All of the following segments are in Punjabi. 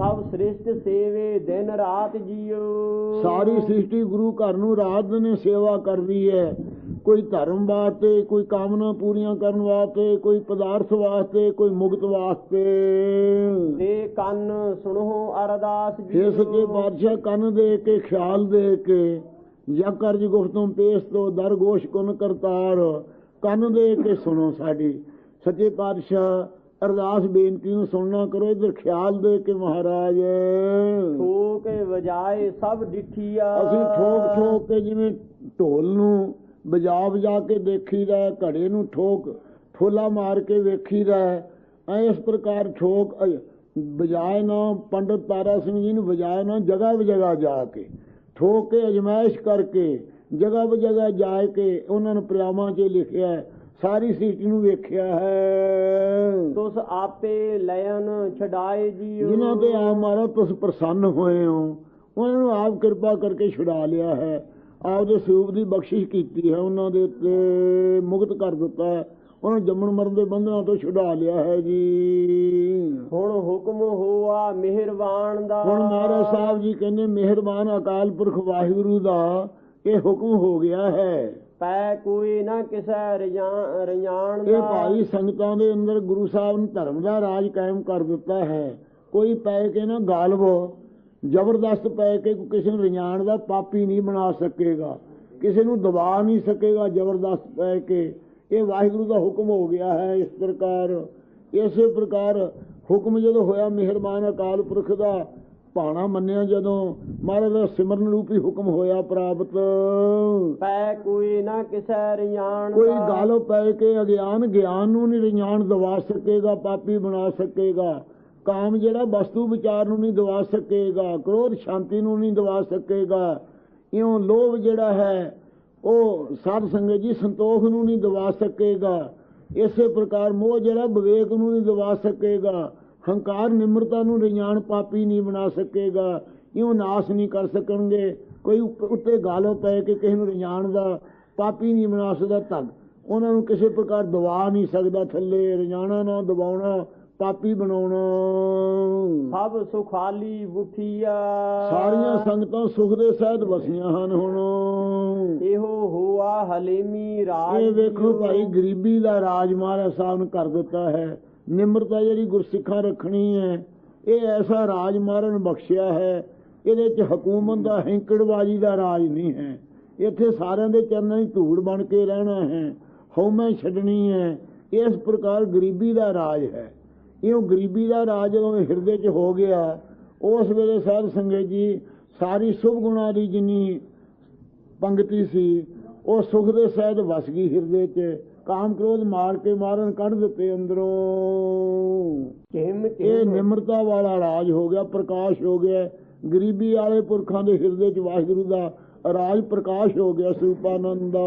ਸਭ ਸ੍ਰਿਸ਼ਟ ਸੇਵੇ ਦਿਨ ਰਾਤ ਜੀਓ। ਸਾਰੀ ਸ੍ਰਿਸ਼ਟੀ ਗੁਰੂ ਘਰ ਨੂੰ ਰਾਤ ਦਿਨ ਸੇਵਾ ਕਰਦੀ ਹੈ। ਕੋਈ ਧਰਮ ਵਾਸਤੇ ਕੋਈ ਕਾਮਨਾ ਪੂਰੀਆਂ ਕਰਨ ਵਾਸਤੇ ਕੋਈ ਪਦਾਰਥ ਵਾਸਤੇ ਕੋਈ ਮੁਕਤ ਵਾਸਤੇ। ਤੇ ਕੰਨ ਸੁਣੋ ਅਰਦਾਸ ਫਿਰ ਸੱਚੇ ਪਾਤਸ਼ਾਹ ਕੰਨ ਦੇ ਕੇ ਖਿਆਲ ਦੇ ਕੇ ਜਾਂ ਕਰਜ ਗੁਫਤੋਂ ਪੇਸ਼ ਤੋਂ ਦਰਗੋਸ਼ ਕੁਨ ਕਰਤਾਰ ਕੰਨ ਦੇ ਕੇ ਸੁਣੋ ਸਾਡੀ। ਸੱਚੇ ਪਾਤਸ਼ਾਹ ਅਰਦਾਸ ਬੇਨਤੀ ਨੂੰ ਸੁਣਨਾ ਕਰੋ ਇਧਰ ਖਿਆਲ ਦੇ ਕੇ ਮਹਾਰਾਜ ਠੋਕ ਵਜਾਏ ਸਭ ਡਿਠੀਆ ਅਸੀਂ ਠੋਕ ਠੋਕ ਕੇ ਜਿਵੇਂ ਢੋਲ ਨੂੰ ਵਜਾ ਵਜਾ ਕੇ ਦੇਖੀਦਾ ਘੜੇ ਨੂੰ ਠੋਕ ਠੋਲਾ ਮਾਰ ਕੇ ਵੇਖੀਦਾ। ਐ ਇਸ ਪ੍ਰਕਾਰ ਠੋਕ ਵਜਾਏ ਨਾ ਪੰਡਤ ਤਾਰਾ ਸਿੰਘ ਜੀ ਨੂੰ ਵਜਾਏ ਨਾ ਜਗ੍ਹਾ ਜਗ੍ਹਾ ਜਾ ਕੇ ਠੋਕ ਕੇ ਅਜਮਾਇਸ਼ ਕਰਕੇ ਜਗ੍ਹਾ ਜਗ੍ਹਾ ਜਾ ਕੇ ਉਹਨਾਂ ਨੂੰ ਪ੍ਰਿਆਵਾਂ 'ਚ ਲਿਖਿਆ। ਸਾਰੀ ਸੀਟ ਨੂੰ ਵੇਖਿਆ ਹੈ। ਤੁਸ ਆਪੇ ਲයਨ ਛਡਾਏ ਜੀਓ। ਜਿਨ੍ਹਾਂ ਤੇ ਆਪ ਮਾਰਾ ਤੁਸੀਂ ਪ੍ਰਸੰਨ ਹੋਏ ਹੋ ਉਹਨਾਂ ਨੂੰ ਆਪ ਕਿਰਪਾ ਕਰਕੇ ਛੁਡਾ ਲਿਆ ਹੈ। ਆਪ ਦੇ ਸਰੂਪ ਦੀ ਬਖਸ਼ਿਸ਼ ਕੀਤੀ ਹੈ ਉਹਨਾਂ ਦੇ ਉੱਤੇ ਮੁਕਤ ਕਰ ਦਿੱਤਾ ਹੈ। ਉਹਨਾਂ ਨੂੰ ਜੰਮਣ ਮਰਨ ਦੇ ਬੰਧਨਾਂ ਤੋਂ ਛੁਡਾ ਲਿਆ ਹੈ ਜੀ। ਹੁਣ ਹੁਕਮ ਹੋਆ ਮਿਹਰਬਾਨ ਦਾ। ਹੁਣ ਮਹਾਰਾਜ ਸਾਹਿਬ ਜੀ ਕਹਿੰਦੇ ਮਿਹਰਬਾਨ ਅਕਾਲ ਪੁਰਖ ਵਾਹਿਗੁਰੂ ਦਾ ਇਹ ਹੁਕਮ ਹੋ ਗਿਆ ਹੈ। ਪੈ ਕੋਈ ਨਾ ਕਿਸੈ ਰਜਾਨ ਰਜਾਨ ਇਹ ਦਾ। ਭਾਈ ਸੰਗਤਾਂ ਦੇ ਅੰਦਰ ਗੁਰੂ ਸਾਹਿਬ ਨੇ ਧਰਮ ਦਾ ਰਾਜ ਕਾਇਮ ਕਰ ਦਿੱਤਾ ਹੈ। ਕੋਈ ਪੈ ਕੇ ਨਾ ਗਾਲਵ ਜ਼ਬਰਦਸਤ ਪੈ ਕੇ ਕਿਸੇ ਨੂੰ ਰਿਆਣ ਦਾ ਪਾਪੀ ਨਹੀਂ ਬਣਾ ਸਕੇਗਾ। ਕਿਸੇ ਨੂੰ ਦਬਾ ਨਹੀਂ ਸਕੇਗਾ ਜ਼ਬਰਦਸਤ ਪੈ ਕੇ। ਇਹ ਵਾਹਿਗੁਰੂ ਦਾ ਹੁਕਮ ਹੋ ਗਿਆ ਹੈ ਇਸ ਪ੍ਰਕਾਰ। ਇਸੇ ਪ੍ਰਕਾਰ ਹੁਕਮ ਜਦੋਂ ਹੋਇਆ ਮਿਹਰਬਾਨ ਅਕਾਲ ਪੁਰਖ ਦਾ ਭਾਣਾ ਮੰਨਿਆ ਜਦੋਂ ਮਹਾਰਾਜ ਦਾ ਸਿਮਰਨ ਰੂਪੀ ਹੁਕਮ ਹੋਇਆ ਪ੍ਰਾਪਤ। ਪੈ ਕੋਈ ਨਾ ਕਿਸੈ ਰਜਾਨ ਕੋਈ ਗੱਲ ਪੈ ਕੇ ਅਗਿਆਨ ਗਿਆਨ ਨੂੰ ਨਹੀਂ ਰਿਆਣ ਦਵਾ ਸਕੇਗਾ ਪਾਪੀ ਬਣਾ ਸਕੇਗਾ। ਕਾਮ ਜਿਹੜਾ ਵਸਤੂ ਵਿਚਾਰ ਨੂੰ ਨਹੀਂ ਦਵਾ ਸਕੇਗਾ ਕ੍ਰੋਧ ਸ਼ਾਂਤੀ ਨੂੰ ਨਹੀਂ ਦਵਾ ਸਕੇਗਾ। ਇਉਂ ਲੋਭ ਜਿਹੜਾ ਹੈ ਉਹ ਸਾਧ ਸੰਗਤ ਜੀ ਸੰਤੋਖ ਨੂੰ ਨਹੀਂ ਦਵਾ ਸਕੇਗਾ। ਇਸੇ ਪ੍ਰਕਾਰ ਮੋਹ ਜਿਹੜਾ ਵਿਵੇਕ ਨੂੰ ਨਹੀਂ ਦਵਾ ਸਕੇਗਾ। ਹੰਕਾਰ ਨਿਮਰਤਾ ਨੂੰ ਰਿਆਣ ਪਾਪੀ ਨਹੀਂ ਬਣਾ ਸਕੇਗਾ ਇਉਂ ਨਾਸ ਨਹੀਂ ਕਰ ਸਕਣਗੇ। ਕੋਈ ਉੱਤੇ ਗਾਲੋ ਪੈ ਕੇ ਕਿਸੇ ਨੂੰ ਰਿਆਣ ਦਾ ਪਾਪੀ ਨਹੀਂ ਬਣਾ ਸਕਦਾ ਧੱਗ। ਉਹਨਾਂ ਨੂੰ ਕਿਸੇ ਪ੍ਰਕਾਰ ਦਬਾ ਨਹੀਂ ਸਕਦਾ ਥੱਲੇ ਰਿਆਣਾ ਨਾ ਦਬਾਉਣਾ ਪਾਪੀ ਬਣਾਉਣਾ। ਸਭ ਸੁਖਾਲੀ ਬੁਠੀਆ ਸਾਰੀਆਂ ਸੰਗਤਾਂ ਸੁਖ ਦੇ ਸਹਿਤ ਵਸੀਆਂ ਹਨ ਹੁਣ। ਇਹੋ ਹੋਆ ਹਲੇਮੀ ਰਾਜ ਇਹ ਵੇਖੋ। ਭਾਈ ਗਰੀਬੀ ਦਾ ਰਾਜ ਮਹਾਰਾਜ ਸਾਹਿਬ ਨੇ ਕਰ ਦਿੱਤਾ ਹੈ। ਨਿਮਰਤਾ ਜਿਹੜੀ ਗੁਰਸਿੱਖਾਂ ਰੱਖਣੀ ਹੈ, ਇਹ ਐਸਾ ਰਾਜ ਮਾਰਨ ਬਖਸ਼ਿਆ ਹੈ, ਇਹਦੇ ਚ ਹਕੂਮਤ ਦਾ ਹੈਂਕੜਬਾਜੀ ਦਾ ਰਾਜ ਨਹੀਂ ਹੈ। ਇੱਥੇ ਸਾਰਿਆਂ ਦੇ ਚਰਨਾਂ 'ਚ ਧੂੜ ਬਣ ਕੇ ਰਹਿਣਾ ਹੈ, ਹਉਮੈ ਛੱਡਣੀ ਹੈ, ਇਸ ਪ੍ਰਕਾਰ ਗਰੀਬੀ ਦਾ ਰਾਜ ਹੈ। ਇਹ ਗਰੀਬੀ ਦਾ ਰਾਜ ਜਦੋਂ ਹਿਰਦੇ 'ਚ ਹੋ ਗਿਆ, ਉਸ ਵੇਲੇ ਸਾਧ ਸੰਗਤ ਜੀ ਸਾਰੀ ਸੁਭ ਗੁਣਾਂ ਦੀ ਜਿੰਨੀ ਪੰਗਤੀ ਸੀ, ਉਹ ਸੁਖ ਦੇ ਸਹਿਤ ਵਸ ਗਈ ਹਿਰਦੇ 'ਚ ਕਾਮ ਕ੍ਰੋਧ ਮਾਰ ਕੇ ਮਾਰਨ ਕੱਢ ਦਿੱਤੇ ਅੰਦਰੋਂ। ਕਿਮ ਇਹ ਨਿਮਰਤਾ ਵਾਲਾ ਰਾਜ ਹੋ ਗਿਆ ਪ੍ਰਕਾਸ਼ ਹੋ ਗਿਆ। ਗਰੀਬੀ ਵਾਲੇ ਪੁਰਖਾਂ ਦੇ ਹਿਰਦੇ 'ਚ ਵਾਹਿਗੁਰੂ ਦਾ ਰਾਜ ਪ੍ਰਕਾਸ਼ ਹੋ ਗਿਆ ਸਰੂਪਾਨੰਦ ਦਾ।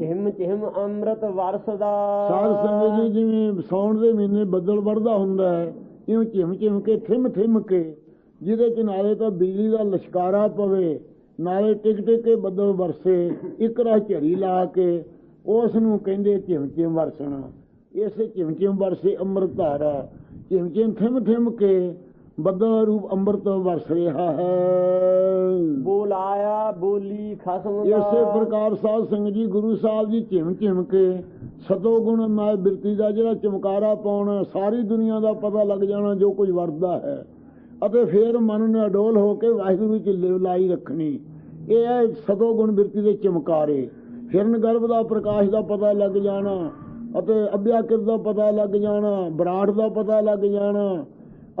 ਕਿਮ ਕਿਮ ਅੰਮ੍ਰਿਤ ਵਰਸਦਾ। ਸਾਧ ਸੰਗਤ ਜੀ ਜਿਵੇਂ ਸੌਣ ਦੇ ਮਹੀਨੇ ਬੱਦਲ ਵਰਦਾ ਹੁੰਦਾ ਹੈ ਇਉਂ ਝਿਮ ਝਿਮ ਕੇ ਥਿਮ ਥਿਮ ਕੇ ਜਿਹਦੇ ਚ ਨਾਲੇ ਤਾਂ ਬਿਜਲੀ ਦਾ ਲਸ਼ਕਾਰਾ ਪਵੇ ਨਾਲੇ ਟਿਕ ਟਿਕ ਕੇ ਬੱਦਲ ਵਰਸੇ ਇੱਕ ਰਾਹ ਲਾ ਕੇ ਉਸ ਨੂੰ ਕਹਿੰਦੇ ਝਿਮ ਵਰਸਣਾ। ਇਸੇ ਝਿਮ ਵਰਸੇ ਅੰਮ੍ਰਿਤ ਧਾਰਾ। ਝਿਮ ਥਿਮ ਥਿਮ ਕੇ ਬੱਦਲ ਰੂਪ ਅੰਮ੍ਰਿਤ ਵਰਸ ਰਿਹਾ ਹੈ। ਬੋਲਾਇਆ ਬੋਲੀ ਖਸਮ ਦਾ। ਇਸੇ ਪ੍ਰਕਾਰ ਸਾਧ ਸੰਗਤ ਜੀ ਗੁਰੂ ਸਾਹਿਬ ਜੀ ਝਿਮ ਝਿਮ ਕੇ ਸਤੋ ਗੁਣ ਮੈਂ ਬਿਰਤੀ ਦਾ ਜਿਹੜਾ ਚਮਕਾਰਾ ਪਾਉਣਾ ਸਾਰੀ ਦੁਨੀਆ ਦਾ ਪਤਾ ਲੱਗ ਜਾਣਾ ਜੋ ਕੁਝ ਵਰਤਦਾ ਹੈ। ਅਤੇ ਫਿਰ ਮਨ ਨੂੰ ਅਡੋਲ ਹੋ ਕੇ ਵਾਹਿਗੁਰੂ ਚ ਲਿਵ ਲਾਈ ਰੱਖਣੀ। ਇਹ ਹੈ ਸਤੋ ਗੁਣ ਬਿਰਤੀ ਦੇ ਚਮਕਾਰੇ। ਹਿਰਨ ਗਰਭ ਦਾ ਪ੍ਰਕਾਸ਼ ਦਾ ਪਤਾ ਲੱਗ ਜਾਣਾ ਅਤੇ ਅਭਿਆਕ੍ਰਿਤ ਦਾ ਪਤਾ ਲੱਗ ਜਾਣਾ, ਬਰਾੜ ਦਾ ਪਤਾ ਲੱਗ ਜਾਣਾ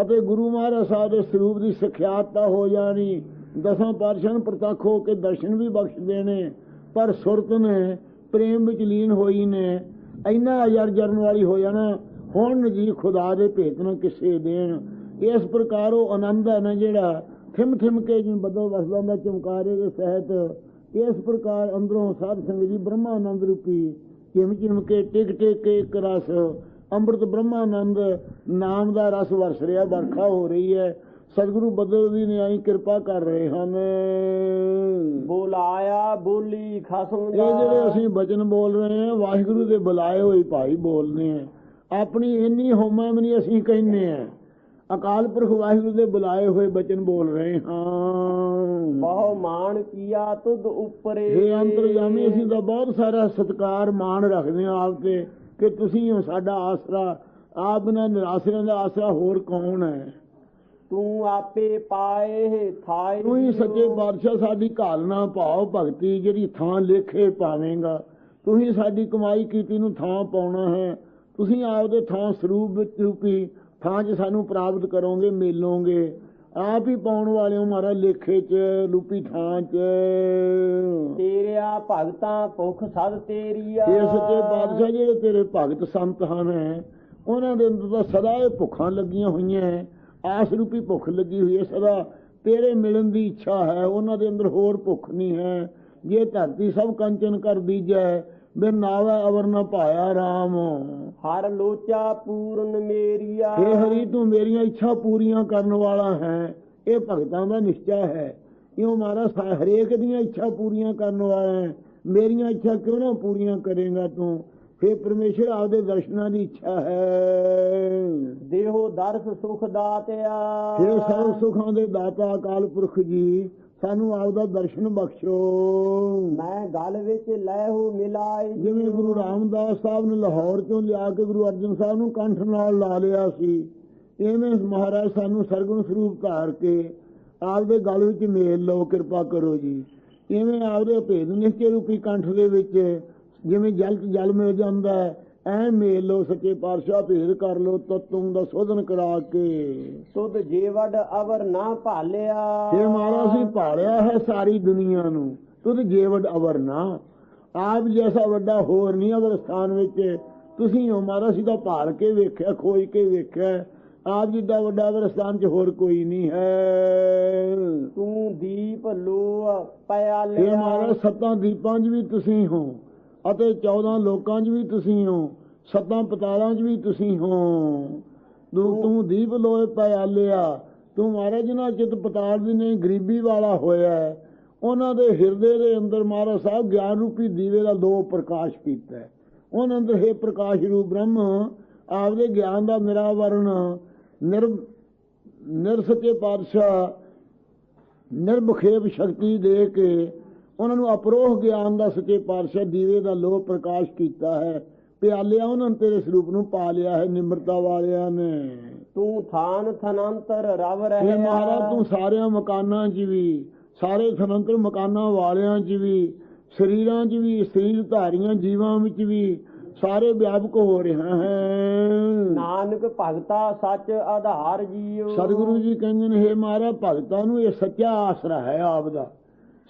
ਅਤੇ ਗੁਰੂ ਮਹਾਰਾਜ ਸਾਹਿਬ ਦੇ ਸਰੂਪ ਦੀ ਸਿਖਿਆਤਤਾ ਹੋ ਜਾਣੀ। ਦਸਾਂ ਪਾਤਸ਼ਾਹਾਂ ਪ੍ਰਤੱਖ ਹੋ ਕੇ ਦਰਸ਼ਨ ਵੀ ਬਖਸ਼ ਦੇਣੇ ਪਰ ਸੁਰਤ ਨੇ, ਪ੍ਰੇਮ ਵਿੱਚ ਲੀਨ ਹੋਈ ਨੇ, ਇੰਨਾ ਅਜਰ ਜਰਨ ਵਾਲੀ ਹੋ ਜਾਣਾ, ਹੁਣ ਜੀ ਖੁਦਾ ਦੇ ਭੇਤ ਨਾ ਕਿਸੇ ਦੇਣ। ਇਸ ਪ੍ਰਕਾਰ ਉਹ ਆਨੰਦ ਹੈ ਨਾ ਜਿਹੜਾ ਥਿਮ ਥਿਮ ਕੇ ਜਿਵੇਂ ਬਦਲ ਵਸਦਾ ਦਾ ਚਮਕਾਰੇ ਦੇ ਸਹਿਤ ਇਸ ਪ੍ਰਕਾਰ ਅੰਦਰੋਂ ਸਾਧ ਸੰਗਤ ਜੀ ਬ੍ਰਹਮਾ ਆਨੰਦ ਰੂਪੀ ਚਿਮ ਚਿਮ ਕੇ ਟਿਕ ਟਿਕ ਕੇ ਇੱਕ ਰਸ ਅੰਮ੍ਰਿਤ ਬ੍ਰਹਮਾਨੰਦ ਨਾਮ ਦਾ ਰਸ ਵਰਸ ਰਿਹਾ ਵਰਖਾ ਹੋ ਰਹੀ ਹੈ। ਸਤਿਗੁਰੂ ਬਦਲ ਦੀ ਨਿਆਈ ਕਿਰਪਾ ਕਰ ਰਹੇ ਹਨ। ਬੋਲਾਇਆ ਬੋਲੀ ਖਸਮ ਇਹ ਦਾ ਜਿਹੜੇ ਅਸੀਂ ਬਚਨ ਬੋਲ ਰਹੇ ਹਾਂ ਵਾਹਿਗੁਰੂ ਦੇ ਬੁਲਾਏ ਹੋਏ ਭਾਈ ਬੋਲਦੇ ਆ ਆਪਣੀ ਇੰਨੀ ਹੋਮਾ ਵੀ ਨਹੀਂ ਅਸੀਂ ਕਹਿੰਦੇ ਆ ਅਕਾਲ ਪੁਰਖ ਵਾਹਿਗੁਰੂ ਦੇ ਬੁਲਾਏ ਹੋਏ ਬਚਨ ਬੋਲ ਰਹੇ ਹਾਂ। ਬਹੁ ਮਾਨ ਕੀਆ ਤੁਧ ਉਪਰੇ। ਇਹ ਅੰਤਰਜਾਮੀ ਅਸੀਂ ਤਾਂ ਬਹੁਤ ਸਾਰਾ ਸਤਕਾਰ ਮਾਣ ਰੱਖਦੇ ਹਾਂ ਆਪ ਤੇ ਕਿ ਤੁਸੀਂ ਹੋ ਸਾਡਾ ਆਸਰਾ। ਆਪ ਬਿਨਾਂ ਨਿਰਾਸ਼ਰਿਆਂ ਦਾ ਆਸਰਾ ਹੋਰ ਕੌਣ ਹੈ? ਤੂੰ ਆਪੇ ਪਾਏ ਥਾਏ ਤੂੰ ਹੀ ਸੱਚੇ ਪਾਤਸ਼ਾਹ ਸਾਡੀ ਘਾਲਣਾ ਭਾਵ ਭਗਤੀ ਜਿਹੜੀ ਥਾਂ ਲੇਖੇ ਪਾਵੇਂਗਾ। ਤੂੰ ਹੀ ਸਾਡੀ ਕਮਾਈ ਕੀਤੀ ਨੂੰ ਥਾਂ ਪਾਉਣਾ ਹੈ। ਤੁਸੀਂ ਆਪਦੇ ਥਾਂ ਸਰੂਪ ਵਿੱਚ ਰੂਪੀ ਥਾਂ 'ਚ ਸਾਨੂੰ ਪ੍ਰਾਪਤ ਕਰੋਗੇ ਮਿਲੋਗੇ। ਆਪ ਹੀ ਪਾਉਣ ਵਾਲਿਓ ਮਾਰਾ ਲੇਖੇ 'ਚ ਰੂਪੀ ਥਾਂ 'ਚ। ਤੇਰਿਆ ਭਗਤਾਂ ਭੁਖ ਸਦ ਤੇਰੀਆ। ਇਹ ਸੱਚੇ ਪਾਤਸ਼ਾਹ ਜਿਹੜੇ ਤੇਰੇ ਭਗਤ ਸੰਤ ਹਨ ਉਹਨਾਂ ਦੇ ਅੰਦਰ ਤਾਂ ਸਦਾ ਇਹ ਭੁੱਖਾਂ ਲੱਗੀਆਂ ਹੋਈਆਂ ਹੈ। ਆਸ ਰੂਪੀ ਭੁੱਖ ਲੱਗੀ ਹੋਈ ਹੈ ਸਦਾ। ਤੇਰੇ ਮਿਲਣ ਦੀ ਇੱਛਾ ਹੈ ਉਹਨਾਂ ਦੇ ਅੰਦਰ ਹੋਰ ਭੁੱਖ ਨਹੀਂ ਹੈ। ਜੇ ਧਰਤੀ ਸਭ ਕੰਚਨ ਕਰ ਦੀਜੈ ਬਿਨ ਨਾਵੇ ਅਵਰ ਨ ਪਾਇਆ RAM ਹਰ ਲੋਚਾ ਪੂਰਨ ਮੇਰੀਆ। ਹੇ ਹਰੀ ਤੂੰ ਮੇਰੀਆਂ ਇੱਛਾ ਪੂਰੀਆਂ ਕਰਨ ਵਾਲਾ ਹੈ। ਇਹ ਭਗਤਾਂ ਦਾ ਨਿਸ਼ਚਾ ਹੈ। ਇਉਂ ਮਾਰਾ ਹਰੇਕ ਦੀਆਂ ਇੱਛਾ ਪੂਰੀਆਂ ਕਰਨ ਵਾਲਾ ਹੈ। ਮੇਰੀਆਂ ਇੱਛਾ ਕਿਉਂ ਨਾ ਪੂਰੀਆਂ ਕਰੇਗਾ ਤੂੰ? ਫੇ ਪਰਮੇਸ਼ਰ ਆਪਦੇ ਦਰਸ਼ਨਾਂ ਦੀ ਇੱਛਾ ਹੈ। ਦੇਹੋ ਦਰਸ ਸੁਖ ਦਾਤਿਆ। ਫੇ ਸਰਵ ਸੁਖਾਂ ਦੇ ਦਾਤਾ ਅਕਾਲ ਪੁਰਖ ਜੀ ਸਾਨੂੰ ਆਪਦਾ ਦਰਸ਼ਨ ਬਖਸ਼ੋ। ਮੈਂ ਗਲ ਵਿੱਚ ਲੈ ਹੋ ਮਿਲਾਈ ਜਿਵੇਂ ਗੁਰੂ ਰਾਮਦਾਸ ਸਾਹਿਬ ਨੇ ਲਾਹੌਰ ਚੋਂ ਲਿਆ ਕੇ ਗੁਰੂ ਅਰਜਨ ਸਾਹਿਬ ਨੂੰ ਕੰਠ ਨਾਲ ਲਾ ਲਿਆ ਸੀ ਐਵੇਂ ਮਹਾਰਾਜ ਸਾਨੂੰ ਸਰਗੁਣ ਸਰੂਪ ਧਾਰ ਕੇ ਆਪਦੇ ਗਲ ਵਿੱਚ ਮੇਲ ਲਓ ਕਿਰਪਾ ਕਰੋ ਜੀ। ਐਵੇਂ ਆਪਦੇ ਭੇਦ ਨਿਸ਼ਚੈ ਰੂਪੀ ਕੰਠ ਦੇ ਵਿੱਚ ਜਿਵੇਂ ਜਲ ਚ ਜਲ ਮਿਲ ਜਾਂਦਾ ਹੈ ਐ ਮੇਲ ਲਓ ਸੱਚੇ ਪਾਤਸ਼ਾਹ ਭੇਦ ਕਰ ਲਓ ਤਤੂੰ ਦਾ ਸੋਧਨ ਕਰਾ ਕੇ। ਤੁਧ ਜੀਵੜ ਅਵਰ ਨਾ ਭਾਲਿਆ। ਇਹ ਮਹਾਰਾਜ ਸੀ ਭਾਲਿਆ ਹੈ ਸਾਰੀ ਦੁਨੀਆ ਨੂੰ। ਤੁਧ ਜੇਵਡ ਅਵਰਨਾ ਆਪ ਜੈਸਾ ਵੱਡਾ ਹੋਰ ਨਹੀਂ ਅਗਰ ਸਥਾਨ ਵਿੱਚ। ਤੁਸੀਂ ਹੋ ਮਹਾਰਾਜ ਸੀ ਤਾਂ ਭਾਲ ਕੇ ਵੇਖਿਆ ਖੋਜ ਕੇ ਵੇਖਿਆ। ਆਪ ਜਿੱਡਾ ਵੱਡਾ ਅਗਰ ਸਥਾਨ 'ਚ ਹੋਰ ਕੋਈ ਨਹੀਂ ਹੈ। ਤੂੰ ਦੀਪ ਲੋ ਪਿਆ ਇਹ ਮਹਾਰਾਜ ਸੱਤਾਂ ਦੀਪਾਂ 'ਚ ਵੀ ਤੁਸੀਂ ਹੋ। ਅਤੇ 14 ਲੋਕਾਂ 'ਚ ਵੀ ਤੁਸੀਂ ਹੋ, ਸੱਤਾਂ ਪਤਾਲਾਂ 'ਚ ਵੀ ਤੁਸੀਂ ਹੋ। ਤੂੰ ਤੂੰ ਦੀਪ ਲੋਏ ਪਿਆਲਿਆ, ਤੂੰ ਮਹਾਰਾਜ ਜਿਨ੍ਹਾਂ ਚਿਤ ਪਤਾਲ ਦੀ ਨਹੀਂ, ਗਰੀਬੀ ਵਾਲਾ ਹੋਇਆ। ਉਹਨਾਂ ਦੇ ਹਿਰਦੇ ਦੇ ਅੰਦਰ ਮਹਾਰਾਜ ਸਾਹਿਬ ਗਿਆਨ ਰੂਪੀ ਦੀਵੇ ਦਾ ਦੋ ਪ੍ਰਕਾਸ਼ ਕੀਤਾ। ਉਹਨਾਂ ਅੰਦਰ ਹੈ ਪ੍ਰਕਾਸ਼ ਰੂਪ ਬ੍ਰਹਮ, ਆਪਦੇ ਗਿਆਨ ਦਾ ਨਿਰਾਵਰਣ ਨਿਰ ਨਿਰਸਚੇ ਪਾਤਸ਼ਾਹ ਨਿਰਬਖੇਪ ਸ਼ਕਤੀ ਦੇ ਕੇ ਉਹਨਾਂ ਨੂੰ ਅਪਰੋਹ ਗਿਆਨ ਦਾ ਸੱਚੇ ਪਾਤਸ਼ਾਹ ਦੀਵੇ ਦਾ ਲੋਹ ਪ੍ਰਕਾਸ਼ ਕੀਤਾ ਹੈ। ਪਿਆਲਿਆ ਉਹਨਾਂ ਨੇ ਤੇਰੇ ਸਰੂਪ ਨੂੰ ਪਾ ਲਿਆ ਹੈ ਨਿਮਰਤਾ ਵਾਲਿਆਂ ਨੇ। ਤੂੰ ਥਾਨ ਥਨੰਤਰ ਰਵ ਰਹਿਆ। ਮਹਾਰਾਜ ਤੂੰ ਸਾਰਿਆਂ ਮਕਾਨਾਂ 'ਚ ਵੀ ਸਾਰੇ ਸਨੰਤਰ ਮਕਾਨਾਂ ਵਾਲਿਆਂ 'ਚ ਵੀ ਸਰੀਰਾਂ 'ਚ ਵੀ ਸਰੀਰ ਧਾਰੀਆਂ ਜੀਵਾਂ ਵਿੱਚ ਵੀ ਸਾਰੇ ਵਿਆਪਕ ਹੋ ਰਿਹਾ ਹੈ। ਨਾਨਕ ਭਗਤਾ ਸੱਚ ਆਧਾਰ ਜੀਓ। ਸਤਿਗੁਰੂ ਜੀ ਕਹਿੰਦੇ ਨੇ ਹੈ ਮਹਾਰਾਜ ਭਗਤਾਂ ਨੂੰ ਇਹ ਸੱਚਾ ਆਸਰਾ ਹੈ ਆਪ ਦਾ।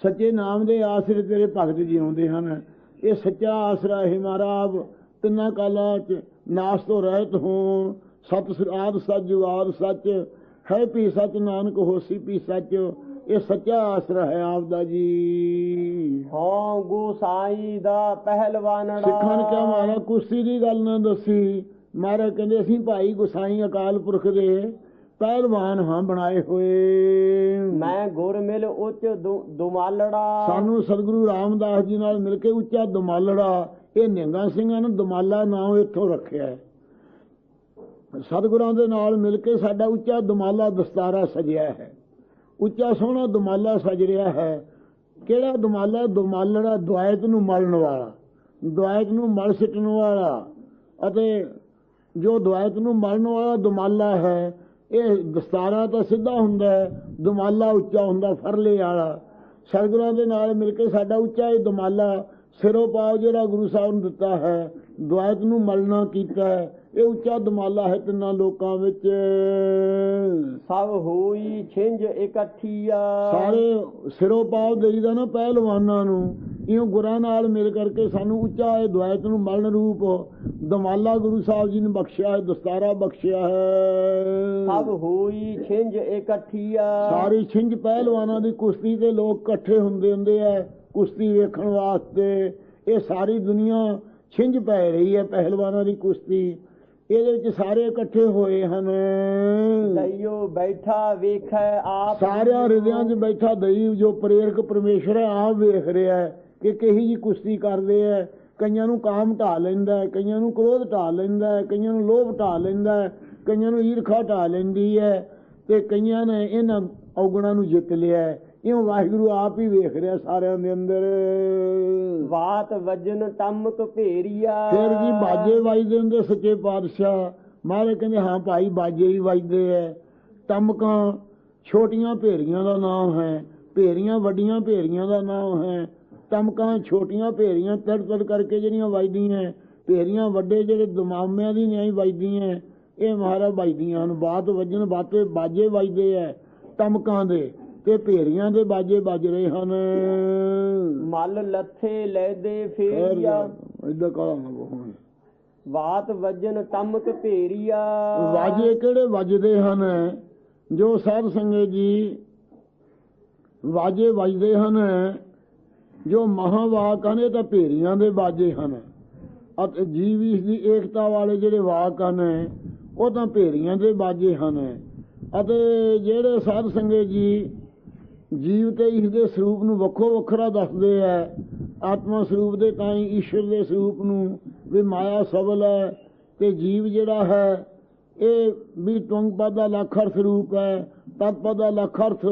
ਸੱਚੇ ਨਾਮ ਦੇ ਆਸਰੇ ਤੇਰੇ ਭਗਤ ਜਿਉਂਦੇ ਹਨ। ਇਹ ਸੱਚਾ ਆਸਰਾ ਹੈ ਮਹਾਰਾਜ ਤਿੰਨਾਂ ਕਾਲਾਂ ਚ ਨਾਸ ਤੋਂ ਰਹਿਤ ਹੋਣ। ਸਤ ਆਦ ਸੱਚ ਜੁਗਾਦ ਸੱਚ ਹੈ ਪੀ ਸੱਚ ਨਾਨਕ ਹੋਸੀ ਪੀ ਸੱਚ ਇਹ ਸੱਚਾ ਆਸਰਾ ਹੈ ਆਪ ਦਾ ਜੀ। ਹਾਂ ਗੋਸਾਈ ਦਾ ਪਹਿਲਵਾਨੜਾ ਸਿੱਖਾਂ ਨੇ ਕਿਹਾ ਮਹਾਰਾਜ ਕੁਸ਼ਤੀ ਦੀ ਗੱਲ ਨਾ ਦੱਸੀ। ਮਹਾਰਾਜ ਕਹਿੰਦੇ ਅਸੀਂ ਭਾਈ ਗੁਸਾਈ ਅਕਾਲ ਪੁਰਖ ਦੇ ਪਹਿਲਵਾਨ ਹਾਂ ਬਣਾਏ ਹੋਏ। ਮੈਂ ਗੁਰ ਮਿਲ ਉੱਚ ਦੁਮਾਲੜਾ। ਸਾਨੂੰ ਸਤਿਗੁਰੂ ਰਾਮਦਾਸ ਜੀ ਨਾਲ ਮਿਲ ਕੇ ਉੱਚਾ ਦਮਾਲੜਾ ਇਹ ਨਿਹੰਗਾ ਸਿੰਘਾਂ ਨੇ ਦਮਾਲਾ ਨਾਮ ਇੱਥੋਂ ਰੱਖਿਆ ਹੈ। ਸਤਿਗੁਰਾਂ ਦੇ ਨਾਲ ਮਿਲ ਕੇ ਸਾਡਾ ਉੱਚਾ ਦਮਾਲਾ ਦਸਤਾਰਾ ਸਜਿਆ ਹੈ। ਉੱਚਾ ਸੋਹਣਾ ਦਮਾਲਾ ਸਜ ਰਿਹਾ ਹੈ। ਕਿਹੜਾ ਦਮਾਲਾ? ਦਮਾਲੜਾ ਦੁਆਇਤ ਨੂੰ ਮਲਣ ਵਾਲਾ ਦੁਆਇਤ ਨੂੰ ਮਲ ਸਿੱਟਣ ਵਾਲਾ। ਅਤੇ ਜੋ ਦੁਆਇਤ ਨੂੰ ਮਲਣ ਵਾਲਾ ਦਮਾਲਾ ਹੈ ਇਹ ਦਸਤਾਰਾ ਤਾਂ ਸਿੱਧਾ ਹੁੰਦਾ ਹੈ, ਦਮਾਲਾ ਉੱਚਾ ਹੁੰਦਾ ਫਰਲੇ ਵਾਲਾ। ਸਤਿਗੁਰਾਂ ਦੇ ਨਾਲ ਮਿਲ ਕੇ ਸਾਡਾ ਉੱਚਾ ਇਹ ਦਮਾਲਾ ਸਿਰੋਂ ਪਾਉ ਜਿਹੜਾ ਗੁਰੂ ਸਾਹਿਬ ਨੂੰ ਦਿੱਤਾ ਹੈ ਦੁਆਇਤ ਨੂੰ ਮਲਣਾ ਕੀਤਾ ਹੈ ਇਹ ਉੱਚਾ ਦਮਾਲਾ ਹੈ ਤਿੰਨਾਂ ਲੋਕਾਂ ਵਿੱਚ। ਸਭ ਹੋਈ ਛਿੰਝ ਇਕੱਠੀਆ। ਸਾਰੇ ਸਿਰੋਂ ਪਾਉ ਦੇਈਦਾ ਨਾ ਪਹਿਲਵਾਨਾਂ ਨੂੰ ਇਉਂ ਗੁਰਾਂ ਨਾਲ ਮਿਲ ਕਰਕੇ ਸਾਨੂੰ ਉੱਚਾ ਇਹ ਦੁਆਇਤ ਨੂੰ ਮਲਣ ਰੂਪ। ਦਮਾਲਾ ਗੁਰੂ ਸਾਹਿਬ ਜੀ ਨੇ ਬਖਸ਼ਿਆ ਹੈ ਦਸਤਾਰਾ ਬਖਸ਼ਿਆ ਹੈ। ਸਭ ਹੋਈ ਛਿੰਝ ਇਕੱਠੀਆ। ਸਾਰੀ ਛਿੰਝ ਪਹਿਲਵਾਨਾਂ ਦੀ ਕੁਸ਼ਤੀ ਤੇ ਲੋਕ ਇਕੱਠੇ ਹੁੰਦੇ ਹੁੰਦੇ ਆ। ਕੁਸ਼ਤੀ ਵੇਖਣ ਵਾਸਤੇ। ਇਹ ਸਾਰੀ ਦੁਨੀਆ ਛਿੰਝ ਪੈ ਰਹੀ ਹੈ ਪਹਿਲਵਾਨਾਂ ਦੀ ਕੁਸ਼ਤੀ। ਇਹਦੇ ਵਿੱਚ ਸਾਰੇ ਇਕੱਠੇ ਹੋਏ ਹਨ। ਲਈਓ ਬੈਠਾ ਵੇਖੈ ਆਪ ਸਾਰਿਆਂ ਹਿਰਦਿਆਂ 'ਚ ਬੈਠਾ ਦਈ ਜੋ ਪ੍ਰੇਰਕ ਪਰਮੇਸ਼ਰ ਹੈ ਆਪ ਵੇਖ ਰਿਹਾ ਹੈ ਕਿ ਕਿਹੀ ਜੀ ਕੁਸ਼ਤੀ ਕਰਦੇ ਆ ਕਈਆਂ ਨੂੰ ਕਾਮ ਢਾ ਲੈਂਦਾ ਹੈ ਕਈਆਂ ਨੂੰ ਕ੍ਰੋਧ ਢਾ ਲੈਂਦਾ ਹੈ ਕਈਆਂ ਨੂੰ ਲੋਭ ਢਾ ਲੈਂਦਾ ਹੈ ਕਈਆਂ ਨੂੰ ਈਰਖਾ ਢਾ ਲੈਂਦੀ ਹੈ ਤੇ ਕਈਆਂ ਨੇ ਇਹਨਾਂ ਔਗਣਾਂ ਨੂੰ ਜਿੱਤ ਲਿਆ ਹੈ। ਇਉਂ ਵਾਹਿਗੁਰੂ ਆਪ ਹੀ ਵੇਖ ਰਿਹਾ ਸਾਰਿਆਂ ਦੇ ਅੰਦਰ? ਬਾਤ ਵਜਨ ਟਮਕ ਭੇਰੀਆ। ਫਿਰ ਜੀ ਬਾਜੇ ਵੱਜਦੇ ਹੁੰਦੇ ਸੱਚੇ ਪਾਤਸ਼ਾਹ। ਮਹਾਰਾਜ ਕਹਿੰਦੇ ਹਾਂ ਭਾਈ ਬਾਜੇ ਹੀ ਵੱਜਦੇ ਐ। ਟਮਕਾਂ ਛੋਟੀਆਂ ਭੇਰੀਆਂ ਦਾ ਨਾਮ ਹੈ। ਭੇਰੀਆਂ ਵੱਡੀਆਂ ਭੇਰੀਆਂ ਦਾ ਨਾਮ ਹੈ। ਟਮਕਾਂ ਛੋਟੀਆਂ ਭੇਰੀਆਂ ਤੜ ਤੜ ਕਰਕੇ ਜਿਹੜੀਆਂ ਵੱਜਦੀਆਂ ਭੇਰੀਆਂ ਵੱਡੇ ਜਿਹੜੇ ਦਮਾਮਿਆਂ ਦੀ ਨਹੀਂ ਵੱਜਦੀਆਂ ਇਹ ਮਹਾਰਾਜ ਵੱਜਦੀਆਂ ਹਨ। ਬਾਤ ਵੱਜਣ ਬਾਤੇ ਬਾਜੇ ਵੱਜਦੇ ਐ। ਟਮਕਾਂ ਦੇ ਤੇ ਭੇਰੀਆਂ ਦੇ ਬਾਜੇ ਵੱਜ ਰਹੇ ਹਨ। ਮਲ ਲੱਥੇ ਲੈਦੇ ਫੇਰੀਆ। ਇਦਾਂ ਕਾਲਾ ਨਾ ਬੋਲ ਬਾਤ ਵਜਨ ਟਮਕ ਭੇਰੀਆ। ਵਾਜੇ ਕਿਹੜੇ ਵੱਜਦੇ ਹਨ? ਜੋ ਸਾਧ ਸੰਗਤ ਜੀ ਵਾਜੇ ਵੱਜਦੇ ਹਨ ਜੋ ਮਹਾਵਾਕ ਹਨ ਇਹ ਤਾਂ ਭੇਰੀਆਂ ਦੇ ਬਾਜੇ ਹਨ। ਅਤੇ ਜੀਵ ਇਸ ਦੀ ਏਕਤਾ ਵਾਲੇ ਜਿਹੜੇ ਵਾਕ ਹਨ ਉਹ ਤਾਂ ਭੇਰੀਆਂ ਦੇ ਬਾਜੇ ਹਨ। ਅਤੇ ਜਿਹੜੇ ਸਾਧ ਸੰਗਤ ਜੀ ਜੀਵ ਤੇ ਇਸ ਦੇ ਸਰੂਪ ਨੂੰ ਵੱਖੋ ਵੱਖਰਾ ਦੱਸਦੇ ਐ ਆਤਮਾ ਸਰੂਪ ਦੇ ਤਾਂ ਹੀ ਈਸ਼ਵਰ ਦੇ ਸਰੂਪ ਨੂੰ ਵੀ ਮਾਇਆ ਸਬਲ ਹੈ ਤੇ ਜੀਵ ਜਿਹੜਾ ਹੈ, ਇਹ ਵੀ ਤੁੰਗਪਦ ਦਾ ਲੱਖ ਅਰਥ ਰੂਪ ਹੈ, ਤਤ ਦਾ ਲੱਖ ਅਰਥ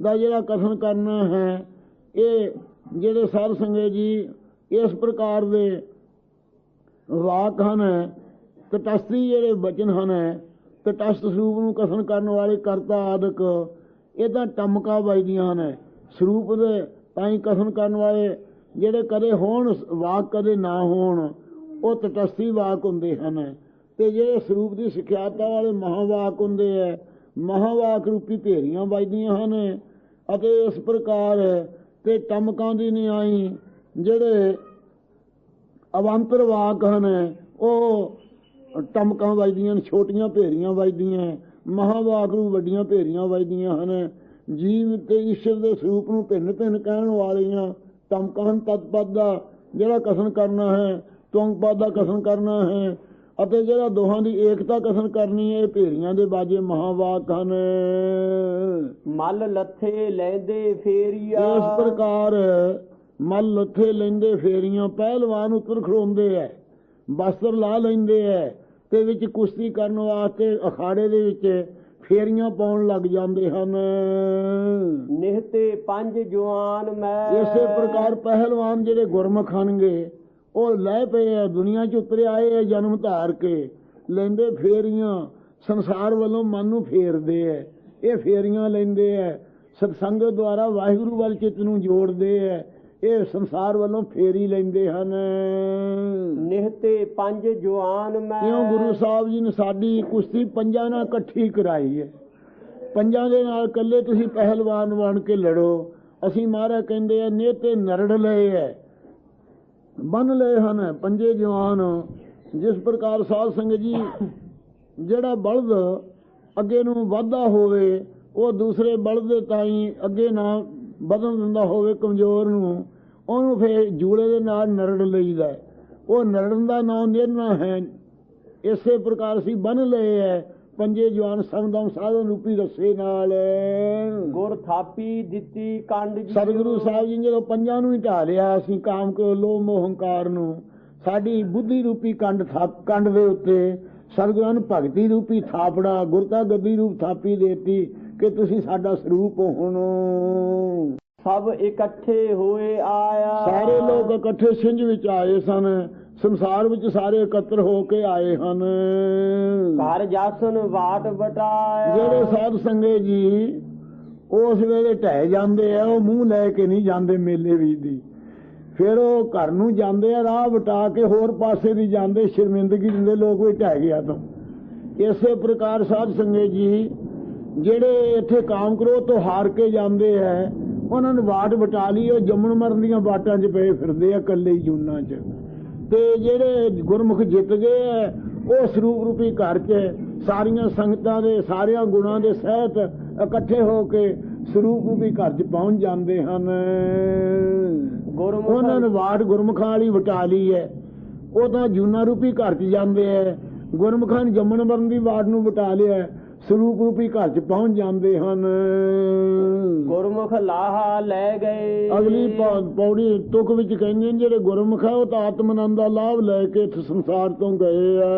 ਦਾ ਜਿਹੜਾ ਕਥਨ ਕਰਨਾ ਹੈ, ਇਹ ਜਿਹੜੇ ਸਾਧ ਸੰਗਤ ਜੀ ਇਸ ਪ੍ਰਕਾਰ ਦੇ ਵਾਕ ਹਨ, ਤਟਸਥੀ ਜਿਹੜੇ ਬਚਨ ਹਨ, ਤਟਸਥ ਸਰੂਪ ਨੂੰ ਕਥਨ ਕਰਨ ਵਾਲੇ ਕਰਤਾ ਆਦਿਕ ਇਹ ਤਾਂ ਟਮਕਾ ਵੱਜਦੀਆਂ ਹਨ। ਸਰੂਪ ਦੇ ਤਾਂ ਹੀ ਕਥਨ ਕਰਨ ਵਾਲੇ ਜਿਹੜੇ ਕਦੇ ਹੋਣ, ਵਾਕ ਕਦੇ ਨਾ ਹੋਣ, ਉਹ ਤਟਸਥੀ ਵਾਕ ਹੁੰਦੇ ਹਨ। ਤੇ ਜਿਹੜੇ ਸਰੂਪ ਦੀ ਸਿੱਖਿਆਤਾ ਵਾਲੇ ਮਹਾਵਾਕ ਹੁੰਦੇ ਐ ਮਹਾਵਾਕ ਰੂਪੀ ਭੇਰੀਆਂ ਵੱਜਦੀਆਂ ਹਨ ਅਤੇ ਇਸ ਪ੍ਰਕਾਰ ਤੇ ਟਮਕਾਂ ਦੀ ਨਿਆਈ ਜਿਹੜੇ ਅਵੰਤਰ ਵਾਕ ਹਨ, ਉਹ ਟਮਕਾਂ ਵੱਜਦੀਆਂ ਨੇ, ਛੋਟੀਆਂ ਭੇਰੀਆਂ ਵੱਜਦੀਆਂ। ਮਹਾਵਾਕ ਨੂੰ ਵੱਡੀਆਂ ਭੇਰੀਆਂ ਵੱਜਦੀਆਂ ਹਨ। ਜੀਵ ਤੇ ਈਸ਼ਵਰ ਦੇ ਸਰੂਪ ਨੂੰ ਭਿੰਨ ਭਿੰਨ ਕਹਿਣ ਵਾਲੀਆਂ ਟਮਕਾਂ ਤਤਪਦ ਦਾ ਜਿਹੜਾ ਕਥਨ ਕਰਨਾ ਹੈ ਤੁੰਗ ਪਦ ਦਾ ਕਥਨ ਕਰਨਾ ਹੈ ਅਤੇ ਜਿਹੜਾ ਦੋਹਾਂ ਦੀ ਏਕਤਾ ਕਥਨ ਕਰਨੀ ਹੈ ਇਹ ਭੇਰੀਆਂ ਦੇ ਬਾਜੇ ਮਹਾਵਾਕ ਹਨ। ਮਲ ਲੱਥੇ ਲੈਦੇ ਫੇਰੀਆ। ਇਸ ਪ੍ਰਕਾਰ ਮਲ ਲੱਥੇ ਲੈਂਦੇ ਫੇਰੀਆਂ ਪਹਿਲਵਾਨ ਉੱਤਰ ਖੜੋਂਦੇ ਐ ਬਸਤਰ ਲਾ ਲੈਂਦੇ ਐ ਤੇ ਵਿੱਚ ਕੁਸ਼ਤੀ ਕਰਨ ਵਾਸਤੇ ਅਖਾੜੇ ਦੇ ਵਿੱਚ ਫੇਰੀਆਂ ਪਾਉਣ ਲੱਗ ਜਾਂਦੇ ਹਨ। ਨਿਹਤੇ ਪੰਜ ਜਵਾਨ ਮੈਂ। ਇਸੇ ਪ੍ਰਕਾਰ ਪਹਿਲਵਾਨ ਜਿਹੜੇ ਗੁਰਮੁਖ ਹਨਗੇ ਉਹ ਲੈ ਪਏ ਆ ਦੁਨੀਆ 'ਚ ਉਤਰੇ ਆਏ ਆ ਜਨਮ ਧਾਰ ਕੇ। ਲੈਂਦੇ ਫੇਰੀਆਂ ਸੰਸਾਰ ਵੱਲੋਂ ਮਨ ਨੂੰ ਫੇਰਦੇ ਐ ਇਹ ਫੇਰੀਆਂ ਲੈਂਦੇ ਐ ਸਤਸੰਗ ਦੁਆਰਾ ਵਾਹਿਗੁਰੂ ਵੱਲ ਚਿੱਤ ਨੂੰ ਜੋੜਦੇ ਐ ਇਹ ਸੰਸਾਰ ਵੱਲੋਂ ਫੇਰੀ ਲੈਂਦੇ ਹਨ। ਨਿਹਤੇ ਪੰਜ ਜਵਾਨ ਮੈਂ ਕਿਉਂ ਗੁਰੂ ਸਾਹਿਬ ਜੀ ਨੇ ਸਾਡੀ ਕੁਸ਼ਤੀ ਪੰਜਾਂ ਨਾਲ ਇਕੱਠੀ ਕਰਾਈ ਹੈ? ਪੰਜਾਂ ਦੇ ਨਾਲ ਇਕੱਲੇ ਤੁਸੀਂ ਪਹਿਲਵਾਨ ਬਣ ਕੇ ਲੜੋ। ਅਸੀਂ ਮਹਾਰਾਜ ਕਹਿੰਦੇ ਆ ਨੇਤੇ ਨਰੜ ਲਏ ਐ ਬੰਨ ਲਏ ਹਨ ਪੰਜੇ ਜਵਾਨ। ਜਿਸ ਪ੍ਰਕਾਰ ਸਾਧ ਸੰਗਤ ਜੀ ਜਿਹੜਾ ਬਲਦ ਅੱਗੇ ਨੂੰ ਵਾਧਾ ਹੋਵੇ ਉਹ ਦੂਸਰੇ ਬਲਦ ਦੇ ਤਾਈ ਅੱਗੇ ਨਾ ਵਧਣ ਦਿੰਦਾ ਹੋਵੇ ਕਮਜ਼ੋਰ ਨੂੰ ਉਹਨੂੰ ਫੇਰ ਜੂਲੇ ਦੇ ਨਾਲ ਨਰੜ ਲਈਦਾ ਹੈ। ਉਹ ਨਰੜਨ ਦਾ ਨਾਮ ਨਿਰਣਾ ਹੈ। ਇਸੇ ਪ੍ਰਕਾਰ ਸੀ ਬੰਨ ਲਏ ਐ ਪੰਜੇ ਜਵਾਨ ਸਮਦਮ ਸਾਧਨ ਰੂਪੀ ਰਸੇ ਨਾਲ। ਗੁਰ ਥਾਪੀ ਦਿੱਤੀ ਕੰਡ ਜੀ ਸਤਿਗੁਰੂ ਸਾਹਿਬ ਜੀ ਨੇ ਜਦੋਂ ਪੰਜਾਂ ਨੂੰ ਹੀ ਢਾ ਲਿਆ ਅਸੀਂ ਕਾਮ ਕੋ ਲੋਭ ਮੋਹ ਹੰਕਾਰ ਨੂੰ ਸਾਡੀ ਬੁੱਧੀ ਰੂਪੀ ਕੰਡ ਥਾਪ ਕੰਡ ਦੇ ਉੱਤੇ ਸਤਿਗੁਰਾਂ ਨੂੰ ਭਗਤੀ ਰੂਪੀ ਥਾਪੜਾ ਗੁਰਤਾ ਗੱਦੀ ਰੂਪ ਥਾਪੀ ਦੇਤੀ। ਕਿ ਤੁਸੀਂ ਸਾਡਾ ਸਰੂਪ ਹੁਣ। ਸਭ ਇਕੱਠੇ ਹੋਏ ਆਇਆ। ਸਾਰੇ ਲੋਕ ਇਕੱਠੇ ਸਿੰਝ ਵਿੱਚ ਆਏ ਸਨ। ਸੰਸਾਰ ਵਿੱਚ ਸਾਰੇ ਇਕੱਤਰ ਹੋ ਕੇ ਆਏ ਹਨ। ਘਰ ਜਾਸਨ ਵਾਟ ਬਟਾਇਆ ਜਿਹੜੇ ਸਾਧ ਸੰਗੇ ਜੀ ਉਸ ਵੇਲੇ ਢਹਿ ਜਾਂਦੇ ਆ ਉਹ ਮੂੰਹ ਲੈ ਕੇ ਨਹੀਂ ਜਾਂਦੇ ਮੇਲੇ ਵੀ ਦੀ। ਫਿਰ ਉਹ ਘਰ ਨੂੰ ਜਾਂਦੇ ਆ ਰਾਹ ਵਟਾ ਕੇ ਹੋਰ ਪਾਸੇ ਦੀ ਜਾਂਦੇ ਸ਼ਰਮਿੰਦਗੀ ਦਿੰਦੇ ਲੋਕ ਵੀ ਢਹਿ ਗਿਆ ਤੋਂ। ਇਸੇ ਪ੍ਰਕਾਰ ਸਾਧ ਸੰਗੇ ਜੀ ਜਿਹੜੇ ਇੱਥੇ ਕਾਮ ਕਰੋ ਤੋਂ ਹਾਰ ਕੇ ਜਾਂਦੇ ਐ ਉਹਨਾਂ ਨੂੰ ਬਾਟ ਵਟਾ ਲਈ ਉਹ ਜੰਮਣ ਮਰਨ ਦੀਆਂ ਬਾਟਾਂ 'ਚ ਪਏ ਫਿਰਦੇ ਆ ਇਕੱਲੇ ਹੀ ਜੂਨਾਂ 'ਚ। ਤੇ ਜਿਹੜੇ ਗੁਰਮੁਖ ਜਿੱਤ ਗਏ ਐ ਉਹ ਸਰੂਪ ਰੂਪੀ ਘਰ 'ਚ ਸਾਰੀਆਂ ਸੰਗਤਾਂ ਦੇ ਸਾਰਿਆਂ ਗੁਣਾਂ ਦੇ ਸਹਿਤ ਇਕੱਠੇ ਹੋ ਕੇ ਸਰੂਪ ਰੂਪੀ ਘਰ 'ਚ ਪਹੁੰਚ ਜਾਂਦੇ ਹਨ। ਗੁਰਮੁਖ ਉਹਨਾਂ ਨੇ ਵਾਟ ਗੁਰਮੁਖਾਂ ਵਾਲੀ ਵਟਾ ਲਈ ਹੈ। ਉਹ ਤਾਂ ਜੂਨਾ ਰੂਪੀ ਘਰ 'ਚ ਜਾਂਦੇ ਐ ਗੁਰਮੁਖਾਂ ਨੇ ਜੰਮਣ ਮਰਨ ਦੀ ਵਾਟ ਨੂੰ ਵਟਾ ਲਿਆ। ਸਰੂਪ ਰੂਪੀ ਘਰ 'ਚ ਪਹੁੰਚ ਜਾਂਦੇ ਹਨ। ਗੁਰਮੁਖ ਲਾਹਾ ਲੈ ਗਏ। ਅਗਲੀ ਪੌੜੀ ਤੁਕ ਵਿੱਚ ਕਹਿੰਦੇ ਨੇ ਜਿਹੜੇ ਗੁਰਮੁਖ ਆ ਉਹ ਤਾਂ ਆਤਮ ਆਨੰਦ ਦਾ ਲਾਭ ਲੈ ਕੇ ਇਸ ਸੰਸਾਰ ਤੋਂ ਗਏ ਆ।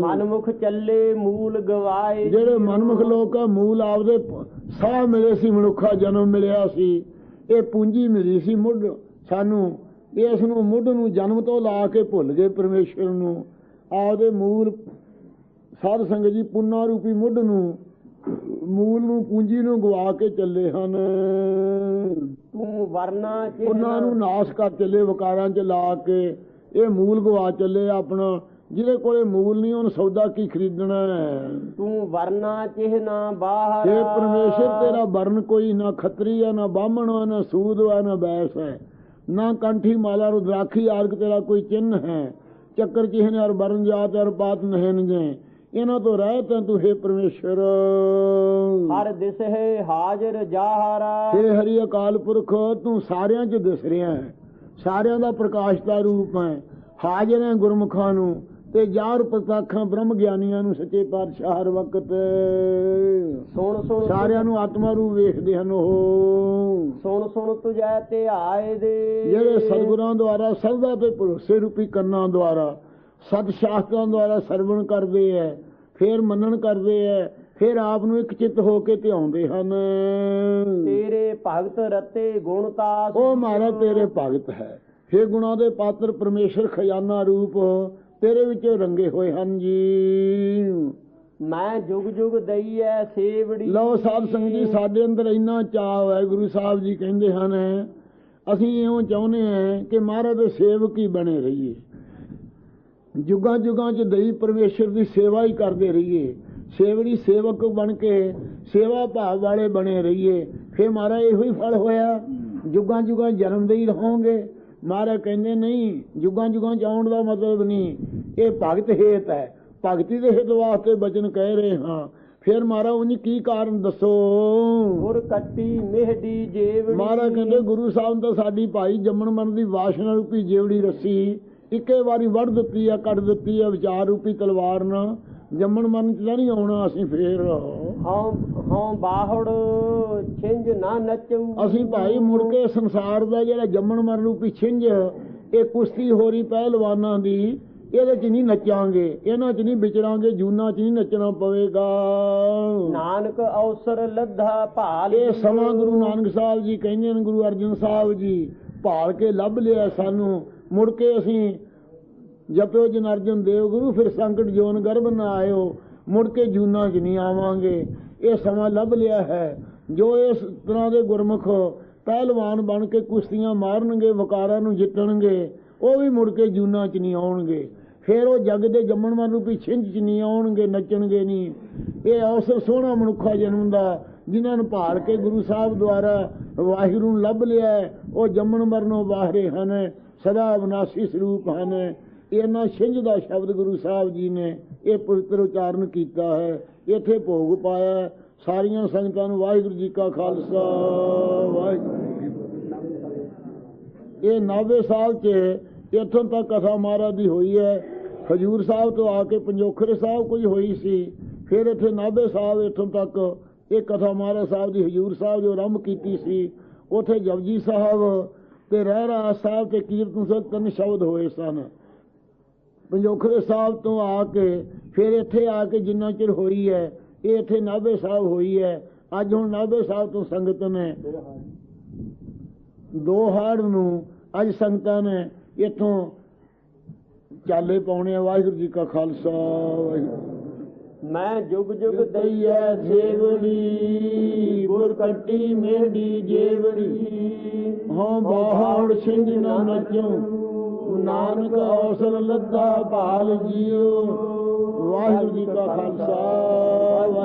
ਮਨਮੁਖ ਚੱਲੇ ਮੂਲ ਗਵਾਏ। ਜਿਹੜੇ ਮਨਮੁਖ ਲੋਕ ਆ ਮੂਲ ਆਪਦੇ ਸਾਹ ਮਿਲੇ ਸੀ ਮਨੁੱਖਾ ਜਨਮ ਮਿਲਿਆ ਸੀ। ਇਹ ਪੂੰਜੀ ਮਿਲੀ ਸੀ ਮੁੱਢ ਸਾਨੂੰ। ਇਸ ਨੂੰ ਮੁੱਢ ਨੂੰ ਜਨਮ ਤੋਂ ਲਾ ਕੇ ਭੁੱਲ ਗਏ ਪਰਮੇਸ਼ਰ ਨੂੰ। ਆਪਦੇ ਮੂਲ ਸਾਧ ਸੰਗਤ ਜੀ ਪੁੰਨਾ ਰੂਪੀ ਮੁੱਢ ਨੂੰ ਮੂਲ ਨੂੰ ਪੂੰਜੀ ਨੂੰ ਗਵਾ ਕੇ ਚੱਲੇ ਹਨ। ਤੂੰ ਵਰਨਾ ਉਹਨਾਂ ਨੂੰ ਨਾਸ਼ ਕਰ ਚੱਲੇ ਵਕਾਰਾਂ 'ਚ ਲਾ ਕੇ। ਇਹ ਮੂਲ ਗਵਾ ਚੱਲੇ ਆਪਣਾ। ਜਿਹਦੇ ਕੋਲੇ ਮੂਲ ਨਹੀਂ ਉਹਨ ਸੌਦਾ ਕੀ ਖਰੀਦਣਾ ਹੈ? ਤੂੰ ਵਰਨਾ ਚਿਹਨਾ ਬਾਹਰ? ਇਹ ਪਰਮੇਸ਼ਰ ਤੇਰਾ ਵਰਨ ਕੋਈ ਨਾ ਖੱਤਰੀ ਹੈ ਨਾ ਬਾਹਮਣ ਹੈ ਨਾ ਸੂਦ ਹੈ ਨਾ ਬੈਸ ਹੈ ਨਾ ਕੰਠੀ ਮਾਲਾ ਰੁਦਰਾਖੀ ਆਰਗ ਤੇਰਾ ਕੋਈ ਚਿੰਨ ਹੈ। ਚੱਕਰ ਚਿਹਨ ਔਰ ਵਰਨ ਜਾਤ ਔਰ ਬਾਤ ਨਹਿਨ ਜੇ ਇਹਨਾਂ ਤੋਂ ਰਹਿਤ ਹੈ ਤੂੰ ਹੈ ਪਰਮੇਸ਼ਰ। ਹਰ ਦਿਸ ਹੈ ਹਾਜ਼ਰ ਜਾਹਰਾ ਹੇ ਹਰੀ ਅਕਾਲ ਪੁਰਖ ਤੂੰ ਸਾਰਿਆਂ 'ਚ ਦਿਸ ਰਿਹਾ ਹੈ। ਸਾਰਿਆਂ ਦਾ ਪ੍ਰਕਾਸ਼ ਦਾ ਰੂਪ ਹੈ। ਹਾਜ਼ਰ ਹੈ ਗੁਰਮੁਖਾਂ ਨੂੰ ਤੇ ਜਾਰ ਪ੍ਰਤੱਖਾਂ ਬ੍ਰਹਮ ਗਿਆਨੀਆਂ ਨੂੰ ਸੱਚੇ ਪਾਤਸ਼ਾਹ ਹਰ ਵਕਤ। ਸੁਣ ਸੁਣ ਸਾਰਿਆਂ ਨੂੰ ਆਤਮਾ ਰੂਪ ਵੇਖਦੇ ਹਨ ਉਹ। ਸੁਣ ਸੁਣ ਤੁਝੈ ਤੇ ਆਏ ਦੇ। ਜਿਹੜੇ ਸਤਿਗੁਰਾਂ ਦੁਆਰਾ ਸਰਦਾ ਤੇ ਭਰੋਸੇ ਰੂਪੀ ਕੰਨਾਂ ਦੁਆਰਾ ਸਤ ਸ਼ਾਸਤਰਾਂ ਦੁਆਰਾ ਸਰਵਣ ਕਰਦੇ ਐ ਫੇਰ ਮੰਨਣ ਕਰਦੇ ਐ ਫਿਰ ਆਪ ਨੂੰ ਇੱਕ ਚਿੱਤ ਹੋ ਕੇ ਧਿਆਉਂਦੇ ਹਨ। ਤੇਰੇ ਭਗਤ ਰਤੇ ਗੁਣ ਤਾਸ ਉਹ ਮਾਰਾ ਤੇਰੇ ਭਗਤ ਹੈ। हे ਗੁਣਾ ਦੇ ਪਾਤਰ ਪਰਮੇਸ਼ਰ ਖਜ਼ਾਨਾ ਰੂਪ ਤੇਰੇ ਵਿੱਚ ਰੰਗੇ ਹੋਏ ਹਨ ਜੀ। ਮੈਂ ਜੁਗ ਜੁਗ ਦਈਐ ਸੇਵੜੀ। ਲਓ ਸਾਧ ਸੰਗਤ ਜੀ ਸਾਡੇ ਅੰਦਰ ਇੰਨਾ ਚਾਅ ਹੈ ਗੁਰੂ ਸਾਹਿਬ ਜੀ ਕਹਿੰਦੇ ਹਨ ਅਸੀਂ ਇਉਂ ਚਾਹੁੰਦੇ ਹਾਂ ਕਿ ਮਹਾਰਾਜ ਦੇ ਸੇਵਕ ਹੀ ਬਣੇ ਰਹੀਏ। ਜੁਗਾਂ ਜੁਗਾਂ 'ਚ ਦਈ ਪਰਮੇਸ਼ਰ ਦੀ ਸੇਵਾ ਹੀ ਕਰਦੇ ਰਹੀਏ। ਸੇਵੜੀ ਸੇਵਕ ਬਣ ਕੇ ਸੇਵਾ ਭਾਵ ਵਾਲੇ ਬਣੇ ਰਹੀਏ। ਫੇ ਮਹਾਰਾਜ ਇਹੋ ਹੀ ਫਲ ਹੋਇਆ। ਜੁਗਾਂ ਜੁਗਾਂ ਜਨਮ ਦੇ ਹੀ ਰਹੋਗੇ। ਮਹਾਰਾਜ ਕਹਿੰਦੇ ਨਹੀਂ ਜੁਗਾਂ ਜੁਗਾਂ 'ਚ ਆਉਣ ਦਾ ਮਤਲਬ ਨਹੀਂ। ਇਹ ਭਗਤ ਹੇਤ ਹੈ। ਭਗਤੀ ਦੇ ਹਿਤ ਵਾਸਤੇ ਬਚਨ ਕਹਿ ਰਹੇ ਹਾਂ। ਫਿਰ ਮਹਾਰਾਜ ਉਹਨੀ ਕੀ ਕਾਰਨ ਦੱਸੋ? ਗੁਰ ਕੱਟੀ ਮਿਹਦੀ ਜੇਵੜੀ। ਮਹਾਰਾਜ ਕਹਿੰਦੇ ਗੁਰੂ ਸਾਹਿਬ ਤਾਂ ਸਾਡੀ ਭਾਈ ਜੰਮਣ ਮਰਨ ਦੀ ਵਾਸ਼ਨਾ ਰੂਪੀ ਜੇਵੜੀ ਰੱਸੀ। ਇੱਕੇ ਵਾਰੀ ਵੱਢ ਦਿੱਤੀ ਆ ਕੱਢ ਦਿੱਤੀ ਆ ਵਿਚਾਰ ਰੂਪੀ ਤਲਵਾਰ ਨਾਲ। ਜੰਮਣ ਮਰਨ ਚ ਨਹੀਂ ਆਉਣਾ ਅਸੀਂ ਫੇਰ। ਹਉ ਹਉ ਬਾਹੜ ਛਿੰਝ ਨਾ ਨਚੂ ਅਸੀਂ ਭਾਈ ਮੁੜ ਕੇ ਸੰਸਾਰ ਦਾ ਜਿਹੜਾ ਜੰਮਣ ਮਰਨ ਰੂਪੀ ਛਿੰਝ ਇਹ ਕੁਸ਼ਤੀ ਹੋ ਰਹੀ ਪਹਿਲਵਾਨਾਂ ਦੀ ਇਹਦੇ ਚ ਨਹੀਂ ਨੱਚਾਂਗੇ। ਇਹਨਾਂ ਚ ਨਹੀਂ ਵਿਚਰਾਂਗੇ ਜੂਨਾ ਚ ਨਹੀਂ ਨੱਚਣਾ ਪਵੇਗਾ। ਨਾਨਕ ਅਵਸਰ ਲੱਧਾ ਭਾਲ ਇਹ ਸਮਾਂ ਗੁਰੂ ਨਾਨਕ ਸਾਹਿਬ ਜੀ ਕਹਿੰਦੇ ਨੇ ਗੁਰੂ ਅਰਜਨ ਸਾਹਿਬ ਜੀ ਭਾਲ ਕੇ ਲੱਭ ਲਿਆ ਸਾਨੂੰ। ਮੁੜ ਕੇ ਅਸੀਂ ਜਪਿਓ ਜਨ ਅਰਜਨ ਦੇਵ ਗੁਰੂ, ਫਿਰ ਸੰਕਟ ਜੋਨ ਗਰਭ ਨਾ ਆਇਓ, ਮੁੜ ਕੇ ਜੂਨਾ ਚ ਨਹੀਂ ਆਵਾਂਗੇ। ਇਹ ਸਮਾਂ ਲੱਭ ਲਿਆ ਹੈ। ਜੋ ਇਸ ਤਰ੍ਹਾਂ ਦੇ ਗੁਰਮੁਖ ਪਹਿਲਵਾਨ ਬਣ ਕੇ ਕੁਸ਼ਤੀਆਂ ਮਾਰਨਗੇ, ਵਕਾਰਾਂ ਨੂੰ ਜਿੱਤਣਗੇ, ਉਹ ਵੀ ਮੁੜ ਕੇ ਜੂਨਾ ਚ ਨਹੀਂ ਆਉਣਗੇ। ਫਿਰ ਉਹ ਜੱਗ ਦੇ ਜੰਮਣ ਮਰਨ ਰੂਪੀ ਛਿੰਝ ਚ ਨਹੀਂ ਆਉਣਗੇ, ਨੱਚਣਗੇ ਨਹੀਂ। ਇਹ ਅਵਸਰ ਸੋਹਣਾ ਮਨੁੱਖਾ ਜਨਮ ਦਾ, ਜਿਨ੍ਹਾਂ ਨੂੰ ਭਾਲ ਕੇ ਗੁਰੂ ਸਾਹਿਬ ਦੁਆਰਾ ਵਾਹਿਗੁਰੂ ਨੂੰ ਲੱਭ ਲਿਆ ਉਹ ਜੰਮਣ ਮਰਨੋਂ ਬਾਹਰੇ ਹਨ। ਸਦਾ ਵਿਨਾਸ਼ੀ ਸਰੂਪ ਹਨ। ਇਹਨਾਂ ਛਿੰਝ ਦਾ ਸ਼ਬਦ ਗੁਰੂ ਸਾਹਿਬ ਜੀ ਨੇ ਇਹ ਪਵਿੱਤਰ ਉਚਾਰਨ ਕੀਤਾ ਹੈ। ਇੱਥੇ ਭੋਗ ਪਾਇਆ ਸਾਰੀਆਂ ਸੰਗਤਾਂ ਨੂੰ ਵਾਹਿਗੁਰੂ ਜੀ ਕਾ ਖਾਲਸਾ, ਵਾਹਿਗੁਰੂ ਜੀ ਇਹ 90 ਸਾਲ 'ਚ ਇੱਥੋਂ ਤੱਕ ਕਥਾ ਮਹਾਰਾਜ ਦੀ ਹੋਈ ਹੈ। ਹਜੂਰ ਸਾਹਿਬ ਤੋਂ ਆ ਕੇ ਪੰਜੋਖਰੇ ਸਾਹਿਬ ਕੋਈ ਹੋਈ ਸੀ। ਫਿਰ ਇੱਥੇ 90 ਸਾਲ ਇੱਥੋਂ ਤੱਕ ਇਹ ਕਥਾ ਮਹਾਰਾਜ ਸਾਹਿਬ ਦੀ ਹਜੂਰ ਸਾਹਿਬ ਜੋ ਆਰੰਭ ਕੀਤੀ ਸੀ, ਉੱਥੇ ਜਪਜੀ ਸਾਹਿਬ ਤੇ ਰਹਿਰਾ ਸਾਹਿਬ ਤੇ ਕੀਰਤਨ ਸਾਹਿਬ ਤਿੰਨ ਸ਼ਬਦ ਹੋਏ ਸਨ। ਪੰਜੋਖਰੇ ਸਾਹਿਬ ਤੋਂ ਆ ਕੇ ਫਿਰ ਇੱਥੇ ਆ ਕੇ ਜਿੰਨਾ ਚਿਰ ਹੋਈ ਹੈ, ਇਹ ਇੱਥੇ 90 ਸਾਹਿਬ ਹੋਈ ਹੈ। ਅੱਜ ਹੁਣ 90 ਸਾਹਿਬ ਤੋਂ ਸੰਗਤ ਨੇ ਦੋ ਹਾੜ ਨੂੰ ਅੱਜ ਸੰਗਤਾਂ ਨੇ ਇੱਥੋਂ ਚਾਲੇ ਪਾਉਣੇ ਆ। ਵਾਹਿਗੁਰੂ ਜੀ ਕਾ ਖਾਲਸਾ, ਵਾਹਿਗੁਰੂ ਮੈਂ ਜੁਗ ਜੁਗ ਦਈਐ ਦਈਐ ਸੇਵੜੀ ਗੁਰ ਕੱਟੀ ਮੇਢੀ ਜੇਵੜੀ ਹਾਂ ਬਾਹੜ ਸਿੰਘ ਨਾ ਨਚਉ ਨਾਨਕ ਅਵਸਰ ਲੱਦਾ ਭਾਲ ਜੀਓ ਵਾਹਿਗੁਰੂ ਜੀ ਕਾ ਖਾਲਸਾ